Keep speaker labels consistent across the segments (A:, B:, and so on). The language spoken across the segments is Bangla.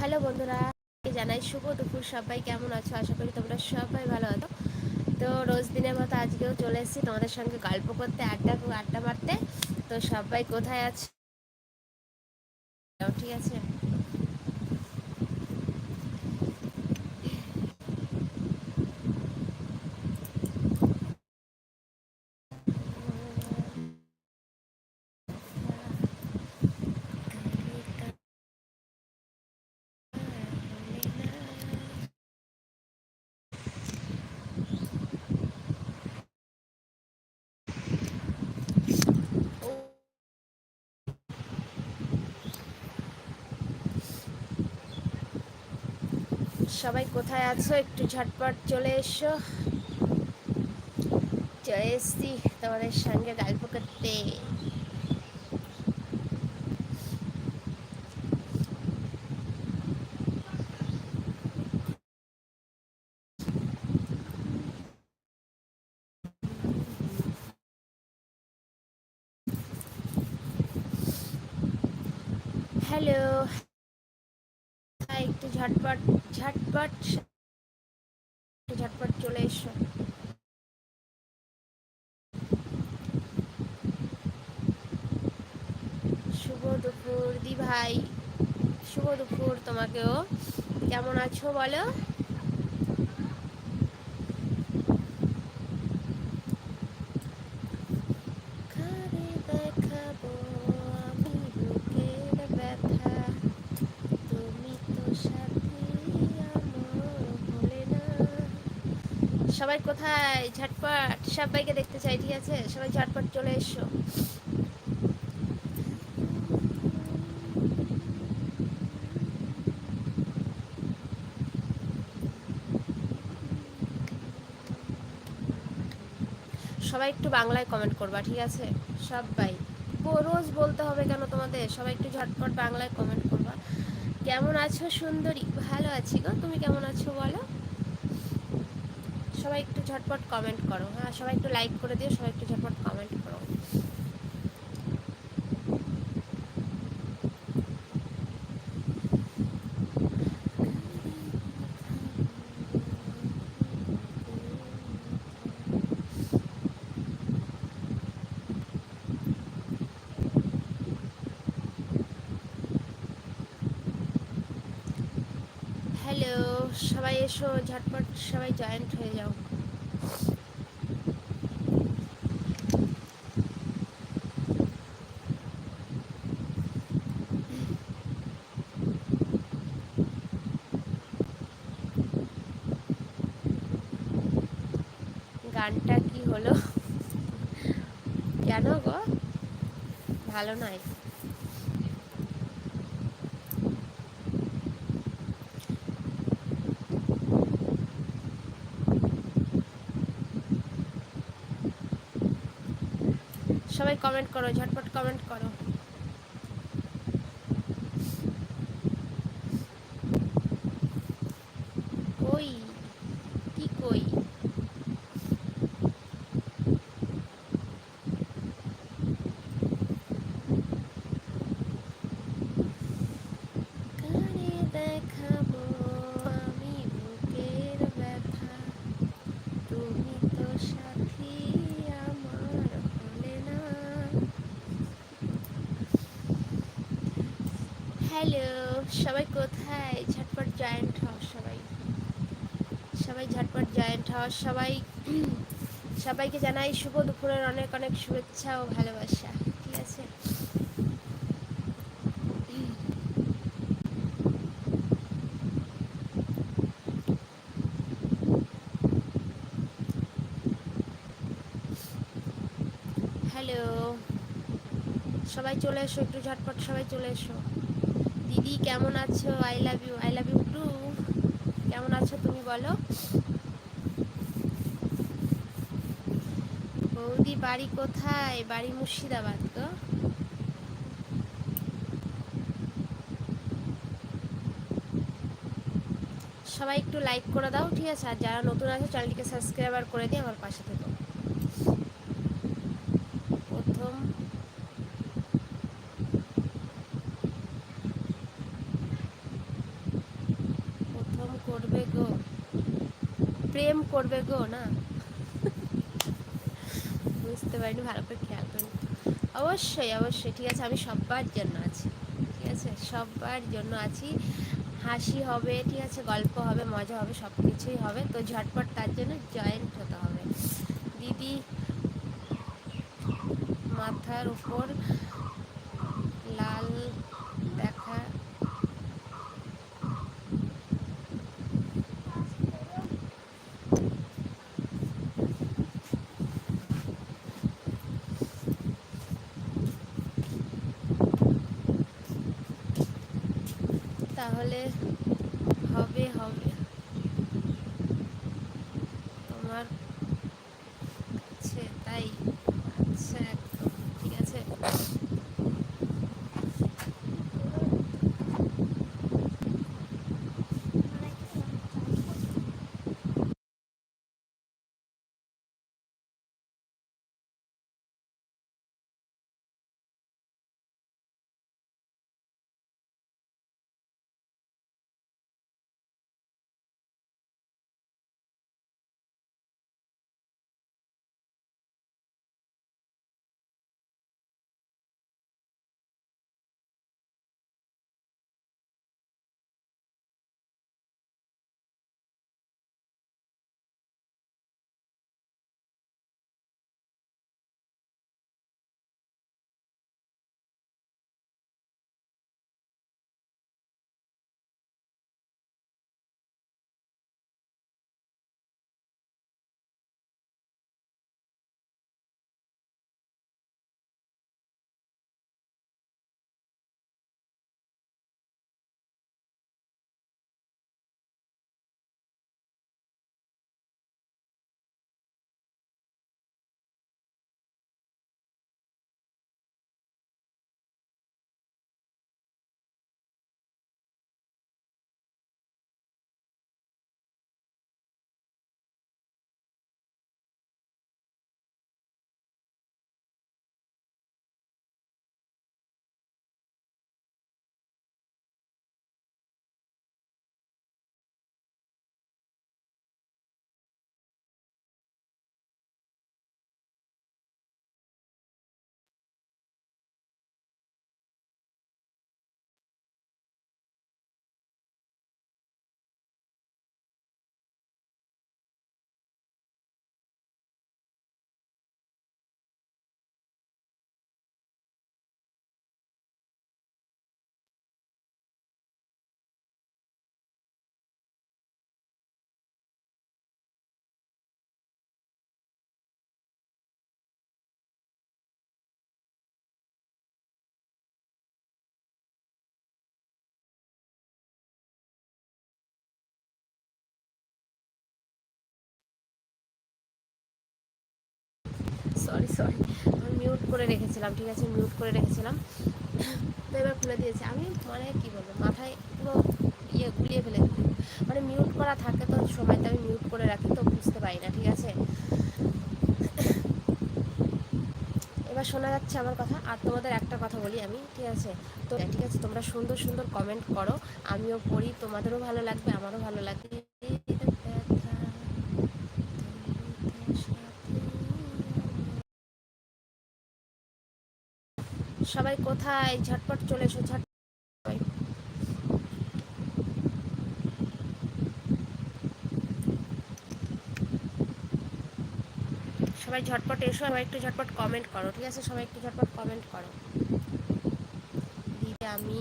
A: হ্যালো বন্ধুরা জানাই শুভ দুপুর, সবাই কেমন আছো? আশা করি তোমরা সবাই ভালো আছো। তো রোজ দিনের মতো আজকেও চলে এসেছি তোমাদের সঙ্গে গল্প করতে, আড্ডা আড্ডা মারতে। তো সবাই কোথায় আছে ঠিক আছে? সবাই কোথায় আছো? একটু ঝটপট চলে এসো। চলে এসছি তোমাদের সঙ্গে গল্প করতে হ্যালো একটু ঝটপট ঝটপট চলে এসো। শুভ দুপুর দি ভাই শুভ দুপুর তোমাকেও। কেমন আছো বলো? সবাই কোথায়? ঝটপট, সবাইকে দেখতে চাই, ঠিক আছে? সবাই ঝটপট চলে এসো। সবাই একটু বাংলায় কমেন্ট করবা, ঠিক আছে? সবাই। রোজ বলতে হবে কেন তোমাদের? সবাই একটু ঝটপট বাংলায় কমেন্ট করবা। কেমন আছো সুন্দরী? ভালো আছি গো, তুমি কেমন আছো বলো? সবাই একটু ঝটপট কমেন্ট করো। হ্যাঁ সবাই একটু লাইক করে দিও, সবাই একটু ঝটপট কমেন্ট করো। হ্যালো সবাই এসো, ঝটপট সবাই জয়েন্ট হয়ে যাও গানটা কি হলো কেন গো ভালো নয়। সবাই কমেন্ট করো ঝটপট কমেন্ট করো কই কি কই দেখাবো আমি বুকের ব্যথা তুমি তো সাথী আমার হলে না হ্যালো সবাই কোথায় ঝটপট জয়েন্ট হও সবাই সবাই ঝটপট জয়েন্ট হও। সবাই, সবাইকে জানাই শুভ দুপুরের অনেক অনেক শুভেচ্ছা ও ভালোবাসা। ঠিক আছে? হ্যালো সবাই চলে এসো, একটু ঝটপট সবাই চলে এসো। দিদি, কেমন আছো? I love you I love you too কেমন আছো তুমি বলো? বৌদি বাড়ি কোথায়? বাড়ি মুর্শিদাবাদ তো সবাই একটু লাইক করে দাও, ঠিক আছে? আর যারা নতুন আছে চ্যানেলটিকে সাবস্ক্রাইবার করে দিয়ে আমার পাশে থেকো প্রথম করবে গো প্রেম করবে গো, না? বুঝতে পারিনি, ভালো করে খেয়াল করিনি। অবশ্যই অবশ্যই, ঠিক আছে, আমি সবার জন্য আছি, ঠিক আছে? সবার জন্য আছি। হাসি হবে, ঠিক আছে, গল্প হবে, মজা হবে সব কিছুই হবে। তো ঝটপট তার জন্য জয়েন্ট হতে হবে। দিদি, মাথার উপর লাল দেখা তাহলে হবে হবে। সরি সরি আমি মিউট করে রেখেছিলাম, ঠিক আছে? মিউট করে রেখেছিলাম। তো এবার খুলে দিয়েছে। আমি মানে কি বলব, মাথায় পুরো ইয়ে গুলিয়ে ফেলে মানে মিউট করা থাকে তো সময়টা আমি মিউট করে রাখি তো বুঝতে পারি না, ঠিক আছে? এবার শোনা যাচ্ছে আমার কথা। আর তোমাদের একটা কথা বলি আমি, ঠিক আছে? তো, ঠিক আছে, তোমরা সুন্দর সুন্দর কমেন্ট করো। আমিও পড়ি, তোমাদেরও ভালো লাগবে, আমারও ভালো লাগবে। সবাই কোথায়? ঝটপট চলে এসো ঝট সবাই। ঝটপট এসো, সবাই একটু ঝটপট কমেন্ট করো, ঠিক আছে? সবাই একটু ঝটপট কমেন্ট করো। দিদি, আমি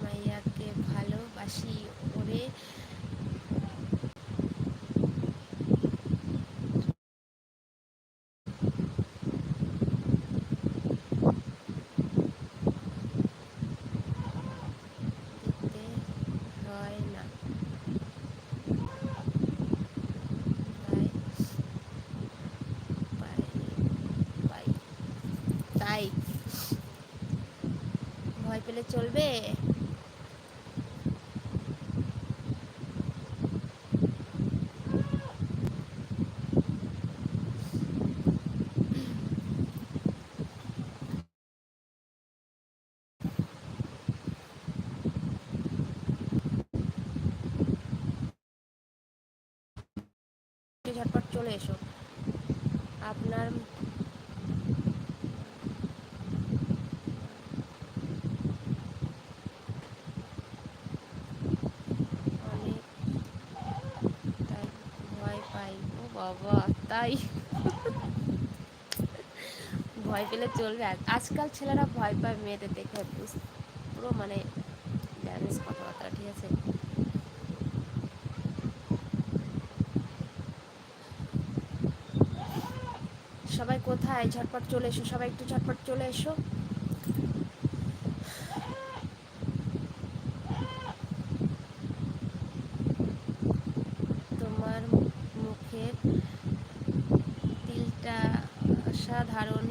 A: মাইয়াকে ভালোবাসি ওরে দিতে হয় না তাই পাই পাই তাই ভয় চলবে চলে এসো আপনার অনেক তাই ভয় পাই ও বাবা, তাই। ভয় পেলে চলবে। আজকাল ছেলেরা ভয় পায় মেয়েদের দেখে পুরো মানে ড্যামেজ কথাবার্তা, ঠিক আছে? সবাই কোথায়? ঝটপট চলে এসো, সবাই একটু ঝটপট চলে এসো তোমার মুখের তিলটা সাধারণ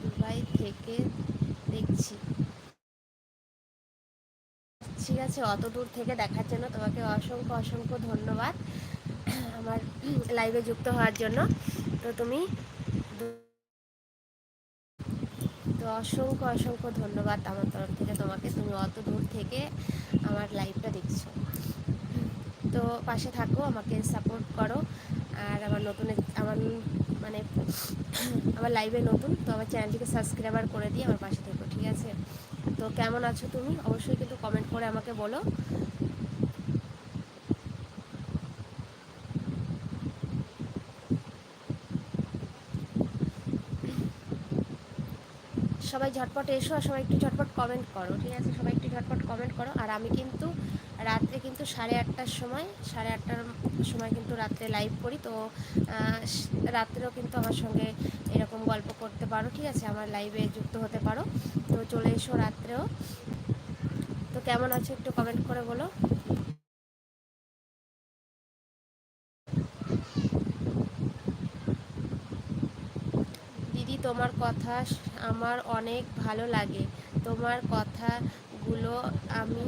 A: দুবাই থেকে দেখছি ঠিক আছে, অত দূর থেকে দেখার জন্য। তোমাকে অসংখ্য অসংখ্য ধন্যবাদ আমার লাইভে যুক্ত হওয়ার জন্য। তো তুমি তো অসংখ্য অসংখ্য ধন্যবাদ আমার তরফ থেকে তোমাকে। তুমি অত দূর থেকে আমার লাইভটা দেখছ। তো পাশে থাকো, আমাকে সাপোর্ট করো। আর আমার নতুন আমার মানে আমার লাইভে নতুন, তো আমার চ্যানেলটিকে সাবস্ক্রাইবার করে দিয়ে আমার পাশে থেকো, ঠিক আছে? তো কেমন আছো তুমি? অবশ্যই কিন্তু কমেন্ট করে আমাকে বলো। সবাই ঝটপট এসো আর সবাই একটু ঝটপট কমেন্ট করো, ঠিক আছে? সবাই একটু ঝটপট কমেন্ট করো। আর আমি কিন্তু রাত্রে কিন্তু সাড়ে আটটার সময়, সাড়ে আটটার সময় কিন্তু রাত্রে লাইভ করি। তো রাত্রেও কিন্তু আমার সঙ্গে এরকম গল্প করতে পারো, ঠিক আছে? আমার লাইভে যুক্ত হতে পারো। তো চলে এসো রাত্রেও। তো কেমন আছো একটু কমেন্ট করে বলো। দিদি, তোমার কথা আমার অনেক ভালো লাগে। তোমার কথাগুলো আমি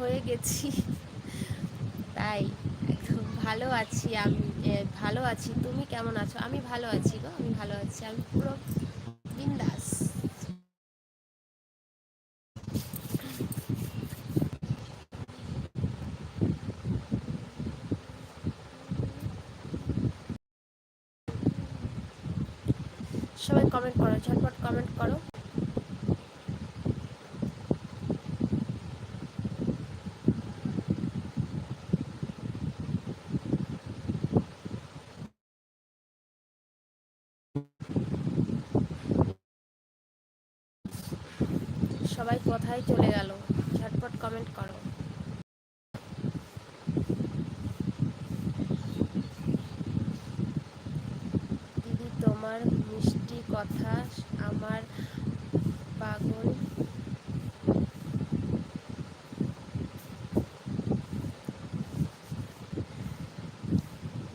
A: হয়ে গেছি। তাই, একদম ভালো আছি আমি ভালো আছি। তুমি কেমন আছো? আমি ভালো আছি গো, আমি ভালো আছি। আমি পুরো বিন্দাস। সবাই কমেন্ট করো, ঝটপট কমেন্ট করো সবাই কোথায় চলে গেল ঝটপট কমেন্ট করো দিদি তোমার মিষ্টি কথা আমার পাগল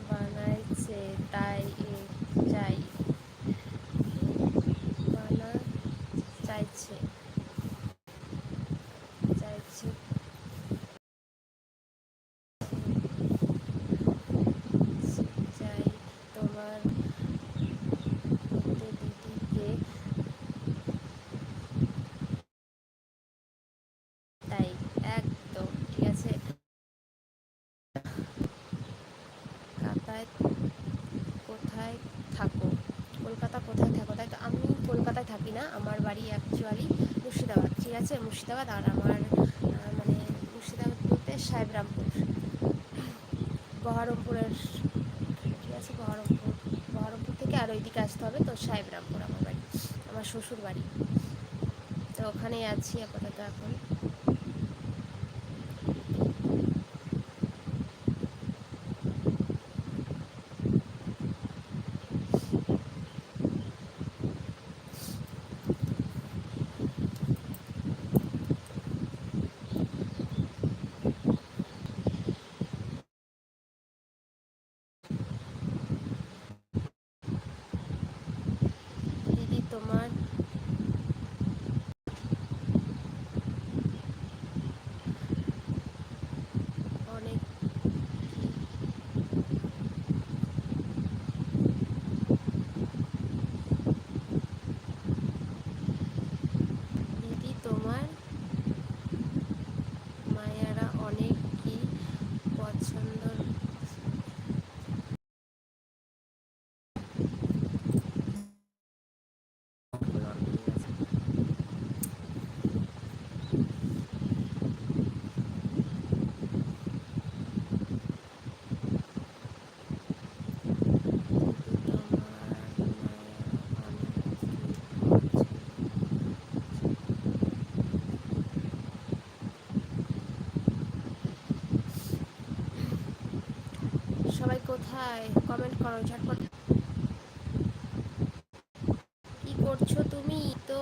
A: বানাইছে তাই চাই বানা চাইছে আছে? মুর্শিদাবাদ আর আমার মানে মুর্শিদাবাদ বলতে সাহেবরামপুর। বহরমপুরের, ঠিক আছে? বহরমপুর বহরমপুর থেকে আর ওইদিকে আসতে হবে তো সাহেবরামপুর আমার বাড়ি, আমার শ্বশুর বাড়ি তো ওখানেই আছি আপাতত এখন। কমেন্ট ঝটপট। কি করছ তুমি? তো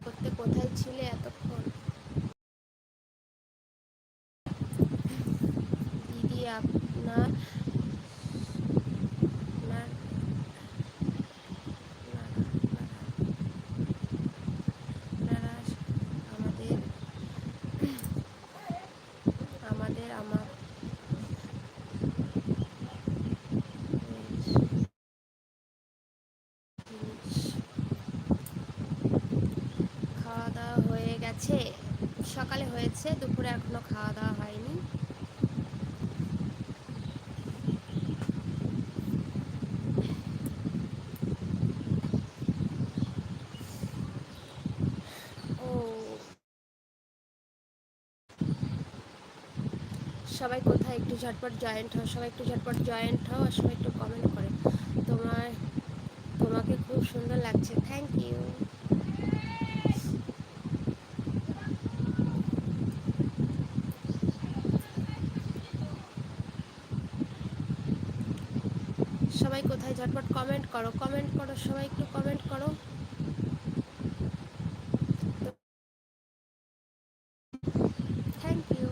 A: করতে কোথায় ছিলে এতক্ষণ? দিদি আপনার আপনারা আমাদের আমাদের আমার খাওয়া দাওয়া হয়ে গেছে হয়েছে দুপুরে এখনও খাওয়া দাওয়া হয়নি। সবাই কোথায়? একটু ঝটপট জয়েন্ট হও, সবাই একটু ঝটপট জয়েন্ট হও, আর সবাই একটু কমেন্ট করে তোমার তোমাকে খুব সুন্দর লাগছে থ্যাংক ইউ সবাই কোথায় ঝটপট কমেন্ট করো কমেন্ট করো সবাই একটু কমেন্ট করো থ্যাংক ইউ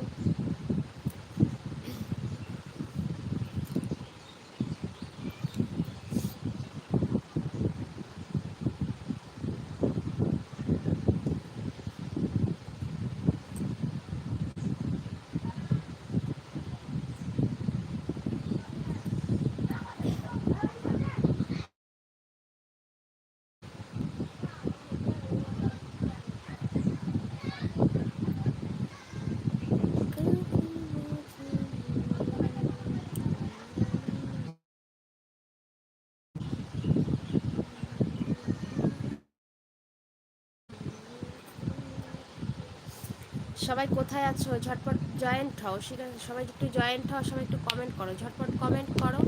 A: সবাই কোথায় আছো? ঝটপট জয়েন্ট হও। সেখানে সবাই একটু জয়েন্ট হও, সবাই একটু কমেন্ট করো। ঝটপট কমেন্ট করো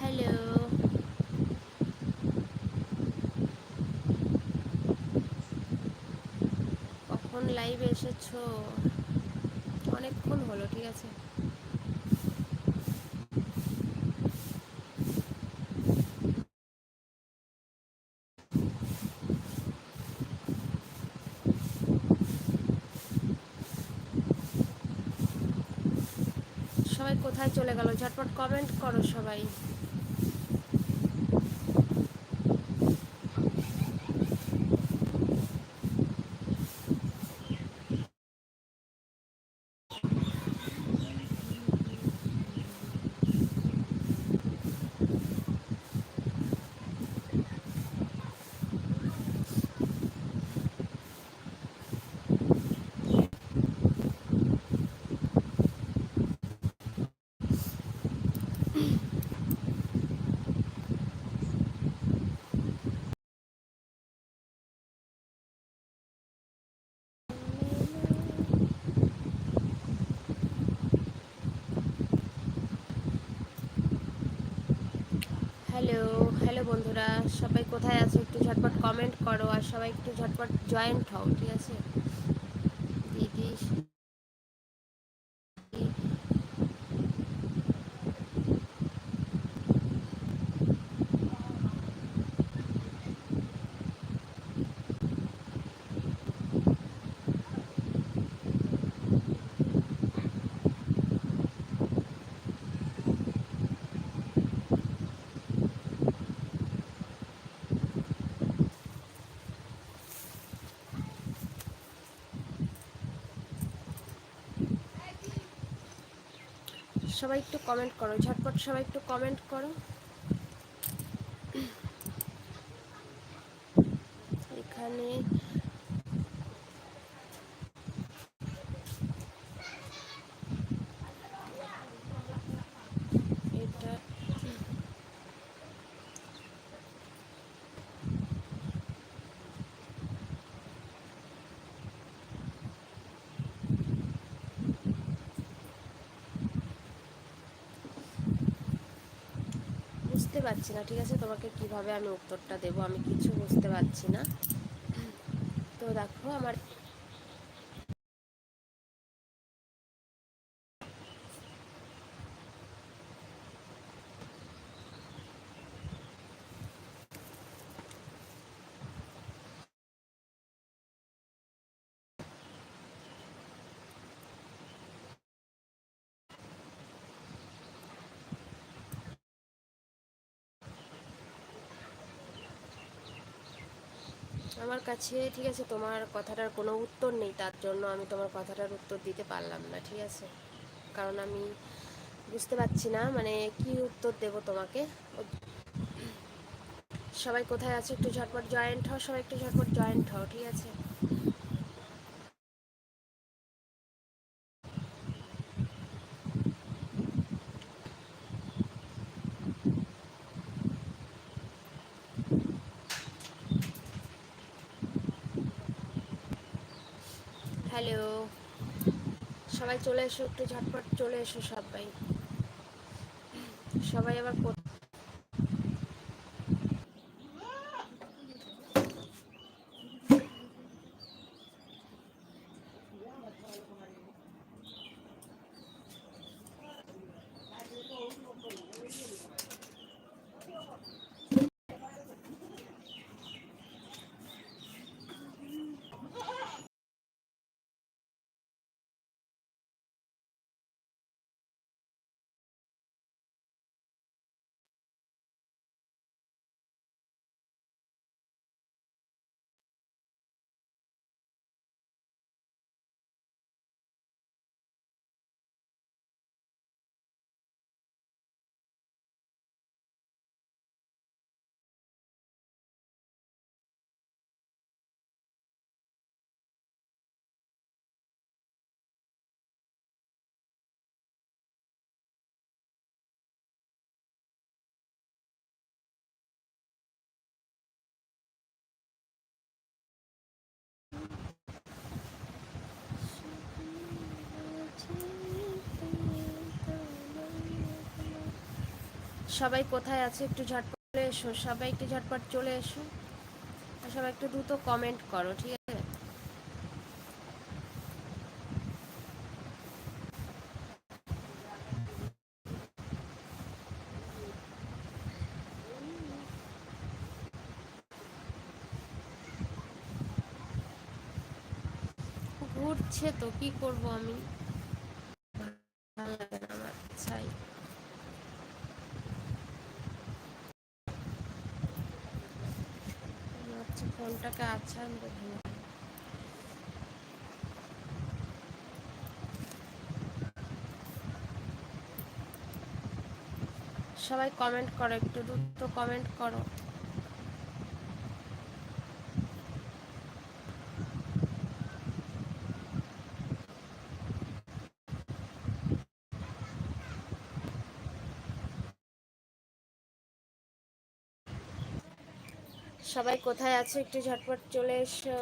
A: হ্যালো কখন লাইভে এসেছ? অনেকক্ষণ হলো, ঠিক আছে? সবাই কোথায় চলে গেল? ঝটপট কমেন্ট করো সবাই হ্যালো হ্যালো বন্ধুরা সবাই কোথায় আছো একটু ঝটপট কমেন্ট করো আর সবাই একটু ঝটপট জয়েন্ট হও ঠিক আছে দিদি সবাই একটু কমেন্ট করো ঝটপট সবাই একটু কমেন্ট করো এখানে এটা বুঝতে পারছি না, ঠিক আছে? তোমাকে কীভাবে আমি উত্তরটা দেবো? আমি কিছু বুঝতে পারছি না। তো দেখো, আমার আমার কাছে, ঠিক আছে, তোমার কথাটার কোনো উত্তর নেই, তার জন্য আমি তোমার কথাটার উত্তর দিতে পারলাম না, ঠিক আছে? কারণ আমি বুঝতে পারছি না মানে কি উত্তর দেব তোমাকে? সবাই কোথায় আছে? একটু ঝটপট জয়েন্ট হও, সবাই একটু ঝটপট জয়েন্ট হও, ঠিক আছে হ্যালো সবাই চলে এসো একটু ঝটপট চলে এসো সবাই। সবাই আবার সবাই কোথায় আছে একটু ঝটপট চলে এসো, সবাই একটু ঝটপট চলে এসো। সবাই একটু দ্রুত কমেন্ট করো, ঠিক আছে? ঘুরছে তো, কি করব আমি ভালো লাগে না আমার ছাই আছাড় দেখে সবাই কমেন্ট করো একটু দ্রুত কমেন্ট করো। সবাই কোথায় আছে? একটু ঝটপট চলে এসো।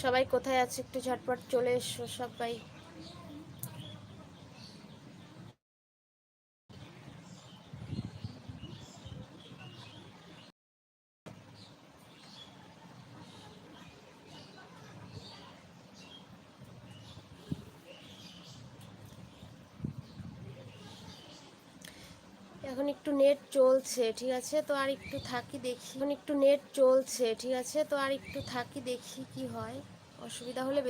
A: সবাই কোথায় আছে একটু ঝটপট চলে এসো সবাই এখন একটু নেট চলছে, ঠিক আছে? তো আর একটু থাকি দেখি। এখন একটু নেট চলছে, ঠিক আছে? তো আর একটু থাকি দেখি কি হয়। অসুবিধা হলে